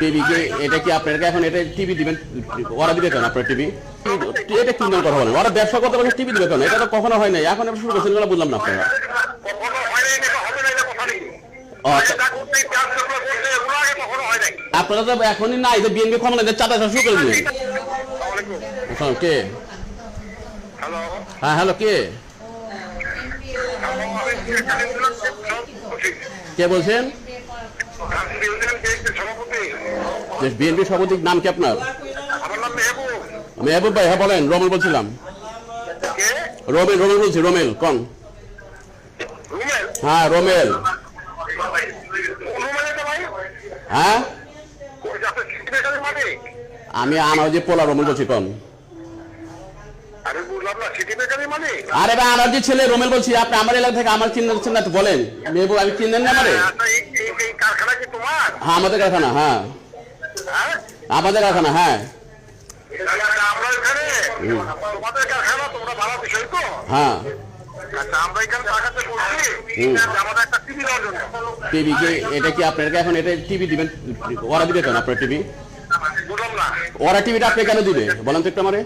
TV কে এটা কি আপনারা এখন এটা টিভি দিবেন? ওরা দিবে কেন আপনার টিভি? এটা কি নিয়ম কথা বলেন? ওরা ব্যবসা করতে টিভি দিবে কেন? এটা তো কখনো হয় নাই। এখন শুরু করছেন এগুলো বুঝলাম না আপনারা। নাই না নেই নাই। তো এখনই না বিএনপি ক্ষমতা চাঁদা শুরু করে কে হ্যাঁ হ্যালো কে হ্যালো, আমি এখানে ছিলাম, সভাপতি। কে বলছেন? বিএনপি সভাপতির নাম কি আপনার? মেহবুব। ভাই হ্যাঁ বলেন রমেল বলছিলাম। রমেল রমেল বলছি রমেল কন? হ্যাঁ রমেল। হ্যাঁ? আমি আমার যে পোলা রমেল বলছি কন আমি বুঝলাম না সিটি বেকারি মালিক আরে ভাই আমার যে ছেলে রোমেল বলছি আপনি আমার এলাকা থেকে আমার চিন্তা চিন্তা তো বলেন। মেহবুব আমি চিনেন না আমারে এই- এই কারখানা হ্যাঁ আমাদের কারখানা হ্যাঁ। হ্যাঁ? আমাদের কারখানা হ্যাঁ। আচ্ছা, হ্যাঁ। আচ্ছা টিভি এটা কি আপনারা এখন এটা টিভি দিবেন? ওরা দিবে কেন আপনার টিভি? না। ওরা টিভিটা আপনি কেন দিবে? বলেন তো একটু আমারে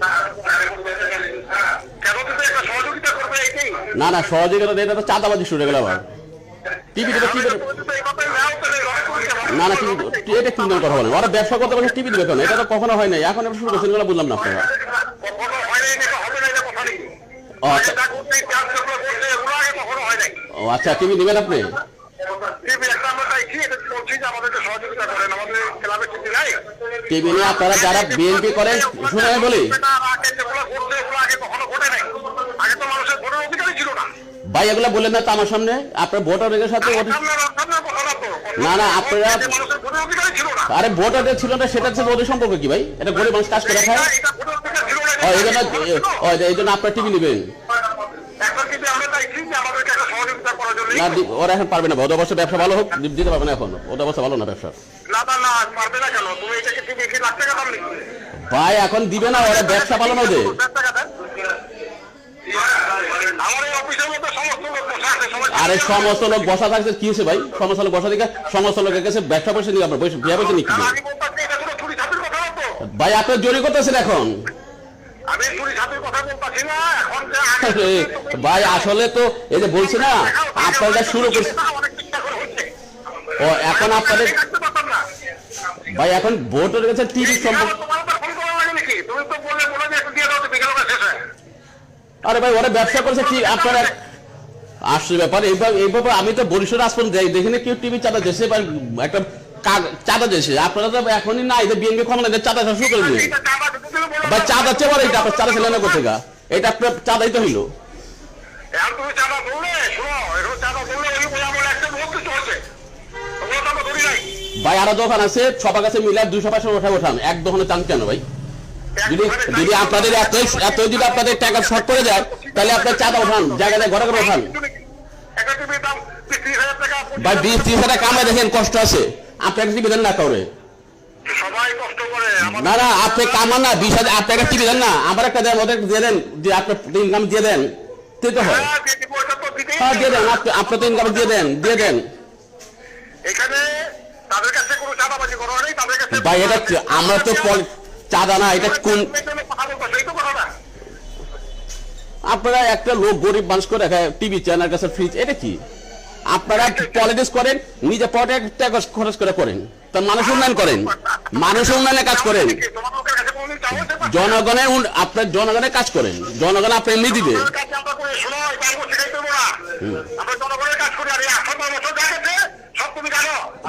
কেন তুমি একটা সহযোগিতা করবে এইটাই না না, সহযোগিতা দিয়ে তো চাঁদাবাজি শুরু হয়ে গেল আবার। টিভি দিবে টিভি না না টিভি এটা কি কথা বলেন? ওরা ব্যবসা করতে পারলে টিভি দিবে কেন এটা তো কখনো হয় নাই। এখন শুরু করছেন না আপনারা। আচ্ছা। ও আচ্ছা টিভি দিবেন আপনি? টিভি নিয়ে আপনারা যারা বিএনপি করেন, শুনে বলি এটা আগে যেগুলো করছে এগুলো আগে কখনো ঘটে নাই আগে তো মানুষের ভোটের অধিকারই ছিল না ভাই এগুলো বললেন না তো আমার সামনে? আপনার ভোটারের সাথে না না, আপনারা- আরে ভোটারদের ছিল না সেটা হচ্ছে ওদের সম্পর্ক কি ভাই? এটা গরিব মানুষ কাজ করে খায়। এই জন্য এই জন্য আপনার টিভি নেবেন। না ওরা এখন পারবে না ওদের অবশ্য ব্যবসা ভালো হোক দিতে পারবে না এখন। ওদের অবস্থা ভালো না ব্যবসা ভাই এখন দিবে না ওরা ব্যবসা ভালো না ওদের। আরে সমস্ত লোক বসা থাকছে কি হয়েছে ভাই? সমস্ত লোক বসা দিকে সমস্ত লোকের কাছে ব্যবসা পয়সা নিয়ে আপনার বিয়ে পয়সা নিয়ে ভাই আপনার জোরে করতেছেন এখন। ভাই আসলে তো এই যে বলছি না আপনারা শুরু করছে ও এখন আপনাদের ভাই এখন ভোটের কাছে টিভি সম্পর্ক তোমার তো ফোন করা লাগে নাকি তুমি তো বললে বলে যে একটু দিয়ে দাও তো বিকেলবেলা শেষে আরে ভাই ওরা ব্যবসা করছে কি আপনারা আসছে ব্যাপার এইভাবে এইভাবে আমি তো বরিশাল আসপন যাই দেখিনি কেউ টিভি চাঁদা দেশে বা একটা চাঁদা দেশে। আপনারা তো এখনই না এটা বিএনপি ক্ষমতা দেয় চাঁদা শুরু করে চাঁদা দিলে বলো ভাই চাঁদা চেয়ে বলে এটা আপনার চাঁদা ছিলেন না কোথেকে এটা আপনার চাঁদাই তো হইল। নাই। ভাই আরও দোকান আছে সবার কাছে মিলে দুশো পাঁচশো ওঠা ওঠান। এক দোকানে চান কেন ভাই? যদি যদি আপনাদের এতই এতই যদি আপনাদের টাকা শর্ট করে যায় তাহলে আপনার চাঁদা ওঠান জায়গায় ঘরে ঘরে ওঠান। ভাই বিশ ত্রিশ হাজার দেখেন কষ্ট আছে। আপনি একটা টিভি দেন না করে না না আপনি কামান না বিশ হাজার আপনি একটা টিভি দেন না। আমার একটা দেন ওদের দিয়ে দেন যে আপনার ইনকাম দিয়ে দেন। তাই তো হয় হ্যাঁ, দিয়ে তো হ্যাঁ। দেন আপনি আপনার তো ইনকাম দিয়ে দেন দিয়ে দেন। এখানে তাদের কাছে কোনো চাঁদাবাজি করা নেই তাদের কাছে ভাই এটা আমরা তো চাঁদা না এটা কোন আপনারা একটা লোক গরিব মানুষ করে টিভি চ্যানেল কাছে ফ্রিজ এটা কি? আপনারা পলিটিক্স করেন নিজে পটে টাকা খরচ করে করেন তা মানুষ উন্নয়ন করেন মানুষ উন্নয়নে কাজ করেন। জনগণের আপনার জনগণের কাজ করেন জনগণ আপনি এমনি দিবে।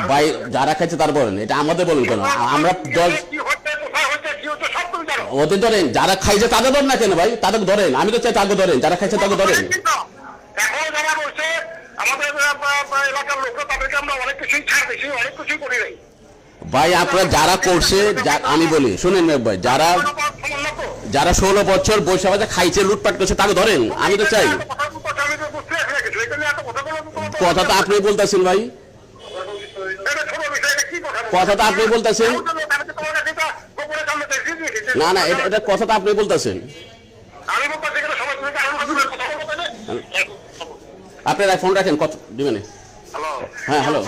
ভাই যারা খাইছে তার বলেন এটা আমাদের বলুন কেন? আমরা দল ওদের ধরেন যারা খাইছে তাদের ধরেন না কেন ভাই? তাদের ধরেন আমি তো চাই তাকে ধরেন যারা খাইছে তাকে ধরেন। এখন যারা বলছে আমাদের আহ, আহ, এলাকার লোকরা তাদেরকে আমরা অনেক কিছুই ছাড় দিছি অনেক কিছুই করি নাই। ভাই আপনারা যারা করছে আমি বলি শুনেন ভাই যারা যারা ষোলো বছর বৈশাখ বাজে খাইছে লুটপাট করছে তাকে ধরেন আমি তো চাই। কথা তো আপনি বলতেছেন ভাই? কথা তো আপনি বলতেছেন আমি তো তোমার কাছে এটা গোপনে সামনে দেখি দিয়েছি। না না এটা এটা কথা আপনি বলতেছেন। আমি? আপনারা ফোন রাখেন কত দিবেন হ্যাঁ, হ্যালো।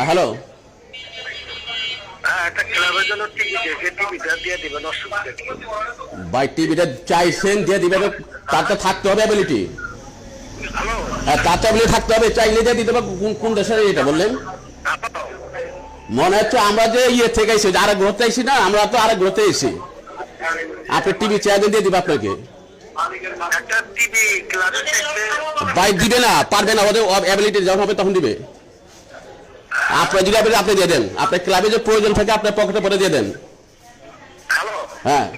হ্যালো। হ্যাঁ যে টিভিটা চাইছেন দিয়ে দিবেন তার তো থাকতে হবে অ্যাবিলিটি হ্যাঁ তার তো থাকতে হবে চাইলে দিয়ে দিতে কোন দেশের এটা বললেন? মনে হচ্ছে আমরা যে ইয়ে থেকে এসেছি আরেক গ্রহতে এসেছি না আমরা তো আরেক গ্রহতে এসেছি। আপনি টিভি চেয়ার দিয়ে দিবে আপনাকে। ভাই দিবে না পারবে না ওদের অ্যাবিলিটি যখন হবে তখন দিবে। আপনার যদি আপনি দিয়ে দেন। আপনার ক্লাবে যে প্রয়োজন থাকে আপনার পকেটে পরে দিয়ে দেন। হ্যাঁ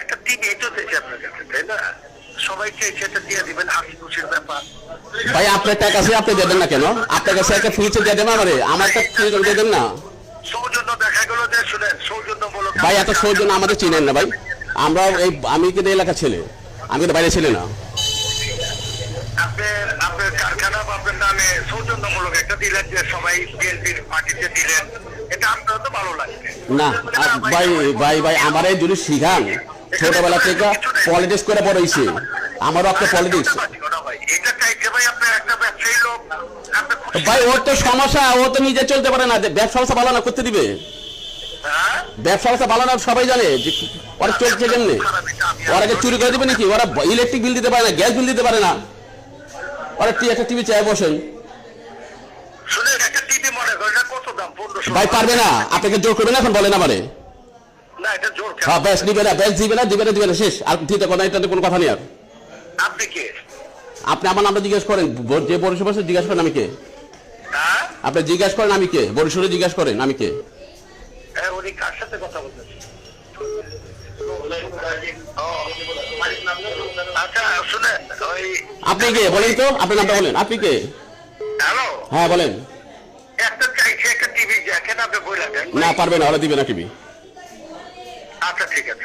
একটা টিভি তো দেখি আপনার কাছে তাই না সবাই চেয়েছে দিয়ে দিবেন হাসি খুশির ব্যাপার। ভাই আপনার টাকা আছে আপনি দিয়ে দেন না কেন? আপনার কাছে একটা ফ্রিজে দিয়ে দেন আমারে। আমার একটা ফ্রিজ দিয়ে দেন না? সৌজন্য দেখা গেল যে শুনেন সৌজন্যমূলক ভাই এত সৌজন্য আমাদের চিনেন না ভাই। আমরা এই আমি কিন্তু ছেলে। আমি কিন্তু বাইরে ছেলে না। আপনার আপনার কারখানা বা আপনার নামে সৌজন্যমূলক একটা দিলেন যে সবাই বিএনপির পার্টিতে দিলেন। এটা আপনার তো ভালো লাগবে না ভাই ভাই ভাই আমার যদি শিখান। ছোটবেলা থেকে পলিটিক্স করে বড় হয়েছে আমার রক্ত পলিটিক্স ভাই। এটা একটা ওর তো সমস্যা ও তো নিজে চলতে পারে না। যে ব্যবসা ব্যবসা ভালো না করতে দিবে। হ্যাঁ? ব্যবসা ব্যবসা ভালো না সবাই জানে যে ওরা চলছে কেমনি। ওরা চুরি করে দিবে নাকি? ওরা ইলেকট্রিক বিল দিতে পারে না গ্যাস বিল দিতে পারে না। ওরা টি- একটা টিভি চায় বসেন। একটা এটা ভাই পারবে না। আপনাকে জোর করবে না এখন বলেন আমারে। না এটা হ্যাঁ ব্যাস নিবে না ব্যাস দিবে না দিবে না দিবে না শেষ। আর দিতে কথা এটাতে কোনো কথা নেই আর। আপনি কে? আপনি আমার নামটা জিজ্ঞেস করেন যে বরিশাল বসে জিজ্ঞাসা করেন আমি কে? হ্যাঁ? আপনি জিজ্ঞাসা করেন আমি কে? বরিশালে জিজ্ঞাসা করেন আমি কে? হ্যাঁ, উনি কার সাথে কথা বলতেছেন আচ্ছা আপনি কে? বলেন তো আপনার নামটা বলেন আপনি কে? হ্যালো? হ্যাঁ বলেন। একটা চাইছে একটা টিভি দেখেন আপনি বলে দেন। না পারবে না ওরা দিবে না টিভি। আচ্ছা ঠিক আছে।